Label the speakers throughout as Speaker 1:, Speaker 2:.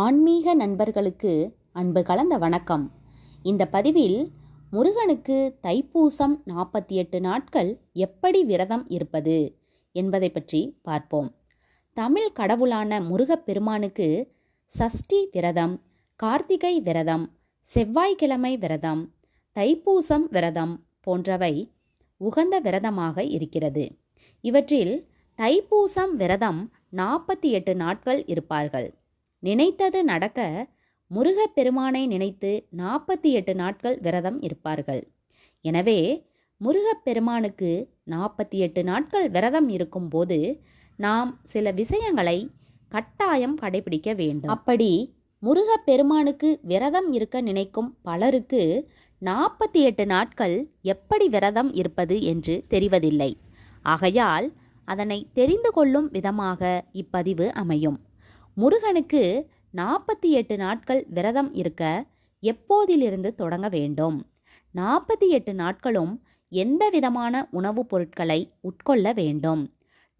Speaker 1: ஆன்மீக நண்பர்களுக்கு அன்பு கலந்த வணக்கம். இந்த பதிவில் முருகனுக்கு தைப்பூசம் நாற்பத்தி எட்டு நாட்கள் எப்படி விரதம் இருப்பது என்பதை பற்றி பார்ப்போம். தமிழ் கடவுளான முருகப்பெருமானுக்கு சஷ்டி விரதம் கார்த்திகை விரதம் செவ்வாய்க்கிழமை விரதம் தைப்பூசம் விரதம் போன்றவை உகந்த விரதமாக இருக்கிறது. இவற்றில் தைப்பூசம் விரதம் நாற்பத்தி எட்டு நாட்கள் இருப்பார்கள். நினைத்தது நடக்க முருகப்பெருமானை நினைத்து நாற்பத்தி எட்டு நாட்கள் விரதம் இருப்பார்கள். எனவே முருகப்பெருமானுக்கு நாற்பத்தி எட்டு நாட்கள் விரதம் இருக்கும்போது நாம் சில விஷயங்களை கட்டாயம் கடைபிடிக்க வேண்டும். அப்படி முருகப்பெருமானுக்கு விரதம் இருக்க நினைக்கும் பலருக்கு நாற்பத்தி எட்டு நாட்கள் எப்படி விரதம் இருப்பது என்று தெரிவதில்லை. ஆகையால் அதனை தெரிந்து கொள்ளும் விதமாக இப்பதிவு அமையும். முருகனுக்கு நாற்பத்தி எட்டு நாட்கள் விரதம் இருக்க எப்போதிலிருந்து தொடங்க வேண்டும்? நாற்பத்தி எட்டு நாட்களும் எந்த விதமான உணவுப் பொருட்களை உட்கொள்ள வேண்டும்?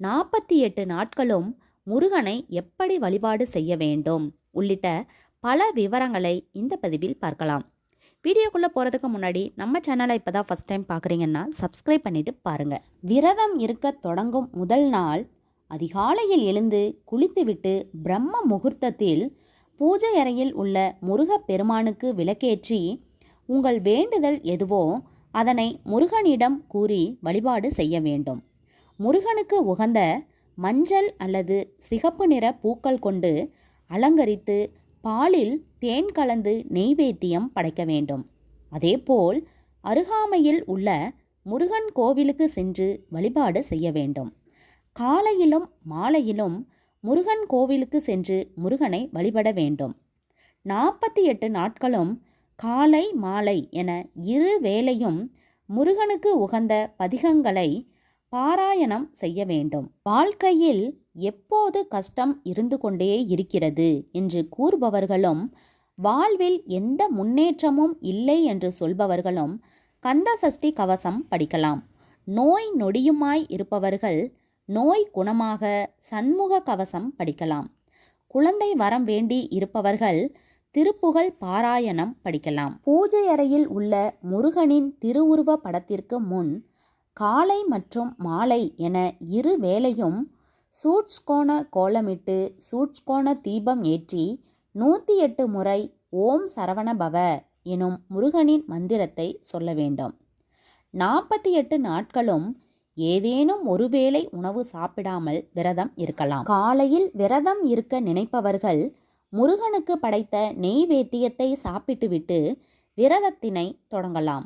Speaker 1: நாற்பத்தி எட்டு நாட்களும் முருகனை எப்படி வழிபாடு செய்ய வேண்டும்? உள்ளிட்ட பல விவரங்களை இந்த பதிவில் பார்க்கலாம். வீடியோக்குள்ளே போகிறதுக்கு முன்னாடி நம்ம சேனலை இப்போ தான் ஃபஸ்ட் டைம் பார்க்குறீங்கன்னா சப்ஸ்கிரைப் பண்ணிவிட்டு பாருங்கள் விரதம் இருக்க தொடங்கும் முதல் நாள் அதிகாலையில் எழுந்து குளித்துவிட்டு பிரம்ம முகூர்த்தத்தில் பூஜை அறையில் உள்ள முருகப் பெருமானுக்கு விளக்கேற்றி உங்கள் வேண்டுதல் எதுவோ அதனை முருகனிடம் கூறி வழிபாடு செய்ய வேண்டும் முருகனுக்கு உகந்த மஞ்சள் அல்லது சிகப்பு நிற பூக்கள் கொண்டு அலங்கரித்து பாலில் தேன் கலந்து நெய்வேத்தியம் படைக்க வேண்டும். அதேபோல் அருகாமையில் உள்ள முருகன் கோவிலுக்கு சென்று வழிபாடு செய்ய வேண்டும். காலையிலும் மாலையிலும் முருகன் கோவிலுக்கு சென்று முருகனை வழிபட வேண்டும். நாற்பத்தி எட்டு நாட்களும் காலை மாலை என இரு வேளையும் முருகனுக்கு உகந்த பதிகங்களை பாராயணம் செய்ய வேண்டும். வாழ்க்கையில் எப்போது கஷ்டம் இருந்து கொண்டே இருக்கிறது என்று கூறுபவர்களும் வாழ்வில் எந்த முன்னேற்றமும் இல்லை என்று சொல்பவர்களும் கந்த சஷ்டி கவசம் படிக்கலாம். நோய் நொடியுமாய் இருப்பவர்கள் நோய் குணமாக சண்முக கவசம் படிக்கலாம். குழந்தை வரம் வேண்டி இருப்பவர்கள் திருப்புகழ் பாராயணம் படிக்கலாம். பூஜை அறையில் உள்ள முருகனின் திருவுருவ படத்திற்கு முன் காலை மற்றும் மாலை என இரு வேளையும் சூட்ச்கோண கோலமிட்டு சூட்ச்கோண தீபம் ஏற்றி நூற்றி எட்டு முறை ஓம் சரவணபவ எனும் முருகனின் மந்திரத்தை சொல்ல வேண்டும். நாற்பத்தி எட்டு நாட்களும் ஏதேனும் ஒருவேளை உணவு சாப்பிடாமல் விரதம் இருக்கலாம். காலையில் விரதம் இருக்க நினைப்பவர்கள் முருகனுக்கு படைத்த நெய்வேத்தியத்தை சாப்பிட்டுவிட்டு விரதத்தினை தொடங்கலாம்.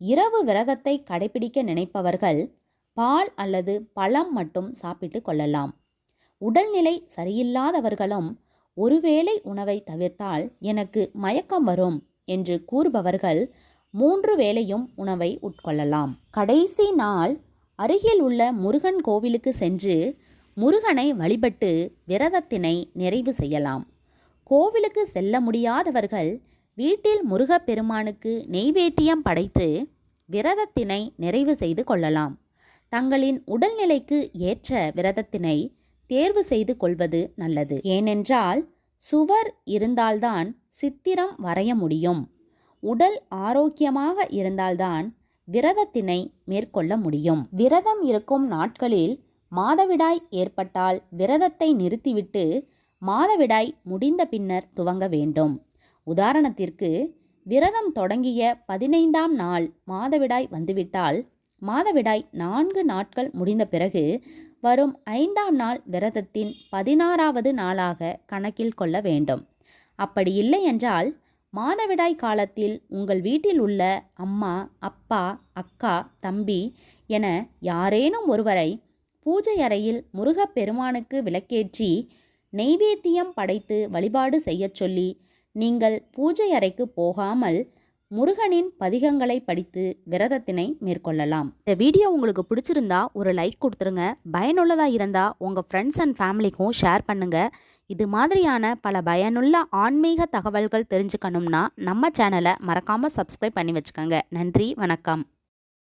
Speaker 1: இரவு விரதத்தை கடைபிடிக்க நினைப்பவர்கள் பால் அல்லது பழம் மட்டும் சாப்பிட்டு கொள்ளலாம். உடல்நிலை சரியில்லாதவர்களும் ஒருவேளை உணவை தவிர்த்தால் எனக்கு மயக்கம் வரும் என்று கூறுபவர்கள் மூன்று வேளையும் உணவை உட்கொள்ளலாம். கடைசி நாள் அருகில் உள்ள முருகன் கோவிலுக்கு சென்று முருகனை வழிபட்டு விரதத்தினை நிறைவு செய்யலாம். கோவிலுக்கு செல்ல முடியாதவர்கள் வீட்டில் முருகப்பெருமானுக்கு நெய்வேத்தியம் படைத்து விரதத்தினை நிறைவு செய்து கொள்ளலாம். தங்களின் உடல்நிலைக்கு ஏற்ற விரதத்தினை தேர்வு செய்து கொள்வது நல்லது. ஏனென்றால் சுவர் இருந்தால்தான் சித்திரம் வரைய முடியும். உடல் ஆரோக்கியமாக இருந்தால்தான் விரதத்தினை மேற்கொள்ள முடியும். விரதம் இருக்கும் நாட்களில் மாதவிடாய் ஏற்பட்டால் விரதத்தை நிறுத்திவிட்டு மாதவிடாய் முடிந்த பின்னர் துவங்க வேண்டும். உதாரணத்திற்கு விரதம் தொடங்கிய பதினைந்தாம் நாள் மாதவிடாய் வந்துவிட்டால் மாதவிடாய் நான்கு நாட்கள் முடிந்த பிறகு வரும் ஐந்தாம் நாள் விரதத்தின் பதினாறாவது நாளாக கணக்கில் கொள்ள வேண்டும். அப்படி இல்லை என்றால் மாதவிடாய் காலத்தில் உங்கள் வீட்டில் உள்ள அம்மா அப்பா அக்கா தம்பி என யாரேனும் ஒருவரை பூஜை அறையில் முருகப்பெருமானுக்கு விளக்கேற்றி நெய்வேத்தியம் படைத்து வழிபாடு செய்யச் சொல்லி நீங்கள் பூஜை அறைக்கு போகாமல் முருகனின் பதிகங்களை படித்து விரதத்தினை மேற்கொள்ளலாம். இந்த வீடியோ உங்களுக்கு பிடிச்சிருந்தா ஒரு லைக் கொடுத்துருங்க. பயனுள்ளதாக இருந்தால் உங்கள் ஃப்ரெண்ட்ஸ் அண்ட் ஃபேமிலிக்கும் ஷேர் பண்ணுங்கள் இது மாதிரியான பல பயனுள்ள ஆன்மீக தகவல்கள் தெரிஞ்சுக்கணும்னா நம்ம சேனலை மறக்காமல் சப்ஸ்கிரைப் பண்ணி வச்சுக்கோங்க. நன்றி வணக்கம்.